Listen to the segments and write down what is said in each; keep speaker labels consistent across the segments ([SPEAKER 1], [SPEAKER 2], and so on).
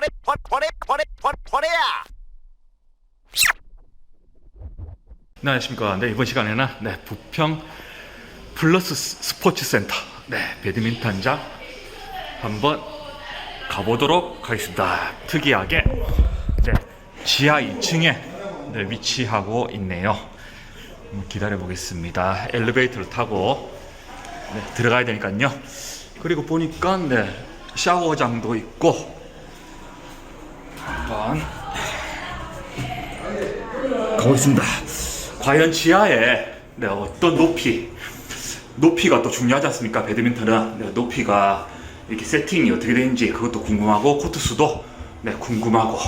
[SPEAKER 1] 버려 버려 버려 버려 버려 버려야. 안녕하십니까. 네, 이번 시간에는 네, 부평 플러스 스포츠 센터, 네, 배드민턴장 한번 가보도록 하겠습니다. 특이하게 네, 지하 2층에 네, 위치하고 있네요. 기다려 보겠습니다. 엘리베이터를 타고 네, 들어가야 되니까요. 그리고 보니까 네, 샤워장도 있고 한번 가보겠습니다. 과연 지하에 네, 어떤 높이, 높이가 또 중요하지 않습니까? 배드민턴은 네, 높이가 이렇게 세팅이 어떻게 되는지 그것도 궁금하고 코트 수도 네, 궁금하고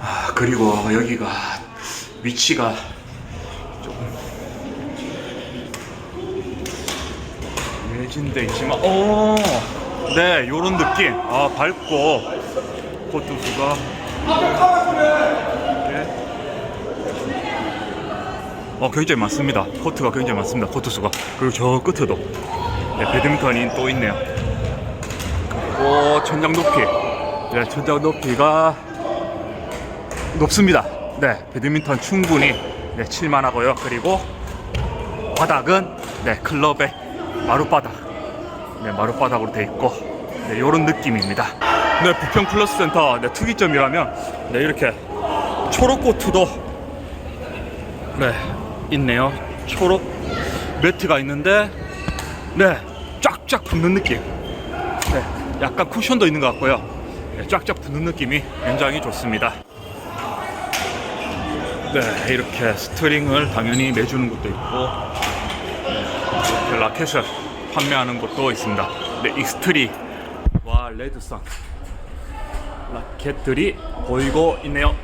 [SPEAKER 1] 아, 그리고 여기가 위치가 좀 외진데 있지만 오, 네, 요런 느낌. 아, 밝고 코트 수가 어, 굉장히 많습니다. 코트가 굉장히 많습니다. 코트 수가. 그리고 저 끝에도 네, 배드민턴이 또 있네요. 그리고 천장 높이. 네, 천장 높이가 높습니다. 네, 배드민턴 충분히 네, 칠만하고요. 그리고 바닥은 네, 클럽의 마룻바닥. 네, 마룻바닥으로 돼 있고 네, 이런 느낌입니다. 네, 부평 플러스 센터 네, 특이점이라면 네, 이렇게 초록 코트도 네, 있네요. 초록 매트가 있는데 네, 쫙쫙 붙는 느낌. 네, 약간 쿠션도 있는 것 같고요. 네, 쫙쫙 붙는 느낌이 굉장히 좋습니다. 네, 이렇게 스트링을 당연히 매주는 것도 있고 네, 이렇게 라켓을 판매하는 곳도 있습니다. 네, 익스트리 와 레드선 라켓들이 보이고 있네요.